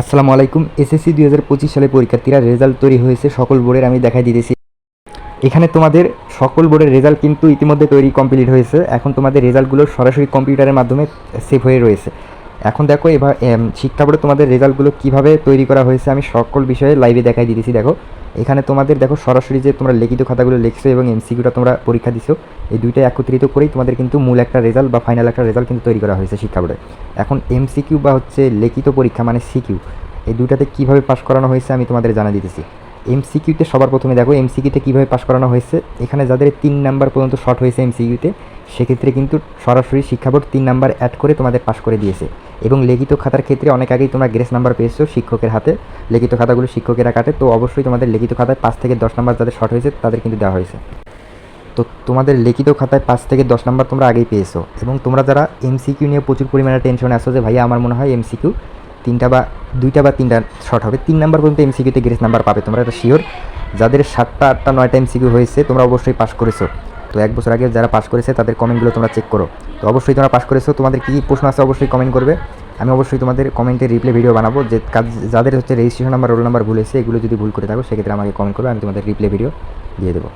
আসসালামু আলাইকুম, এসএসসি দুই হাজার পঁচিশ সালে পরীক্ষার্থীরা রেজাল্ট তৈরি হয়েছে সকল বোর্ডের, আমি দেখাই দিতেছি। এখানে তোমাদের সকল বোর্ডের রেজাল্ট কিন্তু ইতিমধ্যে তৈরি কমপ্লিট হয়েছে। এখন তোমাদের রেজাল্টগুলো সরাসরি কম্পিউটারের মাধ্যমে সেভ হয়ে রয়েছে। এখন দেখো এবার শিক্ষা বোর্ডে তোমাদের রেজাল্টগুলো কীভাবে তৈরি করা হয়েছে, আমি সকল বিষয়ে লাইভে দেখাই দিতেছি। দেখো এখানে তোমাদের দেখো সরাসরি যে তোমরা লিখিত খাতাগুলো লিখছো এবং এমসিকিউটা তোমরা পরীক্ষা দিছো, এই দুইটা একত্রিত করেই তোমাদের কিন্তু মূল একটা রেজাল্ট বা ফাইনাল একটা রেজাল্ট কিন্তু তৈরি করা হয়েছে শিক্ষা বোর্ডে। এখন এমসিকিউ বা হচ্ছে লিখিত পরীক্ষা মানে সিকিউ এই দুইটাতে কীভাবে পাশ করানো হয়েছে আমি তোমাদের জানা দিতেছি। এমসিকিউতে সবার প্রথমে দেখো এমসিকিউতে কীভাবে পাশ করানো হয়েছে, এখানে যাদের তিন নাম্বার পর্যন্ত শর্ট হয়েছে এমসিকিউতে সেক্ষেত্রে কিন্তু সরাসরি শিক্ষা বোর্ড তিন নাম্বার অ্যাড করে তোমাদের পাশ করে দিয়েছে। এবং লিখিত খাতার ক্ষেত্রে অনেক আগেই তোমরা গ্রেস নাম্বার পেয়েছ শিক্ষকের হাতে। লিখিত খাতাগুলো শিক্ষকেরা কাটে, তো অবশ্যই তোমাদের লিখিত খাতায় পাঁচ থেকে দশ নাম্বার যাদের শর্ট হয়েছে, তাদের কিন্তু দেওয়া হয়েছে। তো তোমাদের লিখিত খাতায় পাঁচ থেকে দশ নাম্বার তোমরা আগেই পেয়েছ। এবং তোমরা যারা এমসিকিউ নিয়ে প্রচুর পরিমাণে টেনশনে আসো যে, ভাইয়া, আমার মনে হয় এমসিকিউ তিনটা বা, দুইটা বা তিনটা শর্ট হবে। তিন নাম্বার পর্যন্ত এমসিকিউতে গ্রেস নাম্বার পাবে। তোমরা এটা শিওর যাদের সাতটা, আটটা, নয়টা এমসিকিউ হয়েছে, তোমরা অবশ্যই পাস করেছ। তো এক বছর আগে যারা পাস করেছে, তাদের কমেন্টগুলো তোমরা চেক করো। তো অবশ্যই তোমরা পাস করেছ, তোমাদের কী প্রশ্ন আছে অবশ্যই কমেন্ট করবে। আমি অবশ্যই তোমাদের কমেন্টে রিপ্লে ভিডিও বানাবো, যে কাজ, যাদের হচ্ছে রেজিস্ট্রেশন নাম্বার রোল নাম্বার ভুলেছে এগুলো যদি ভুল করে থাকো, সেক্ষেত্রে আমাকে কমেন্ট করবে, আমি তোমাদের রিপ্লে ভিডিও দিয়ে দেবো।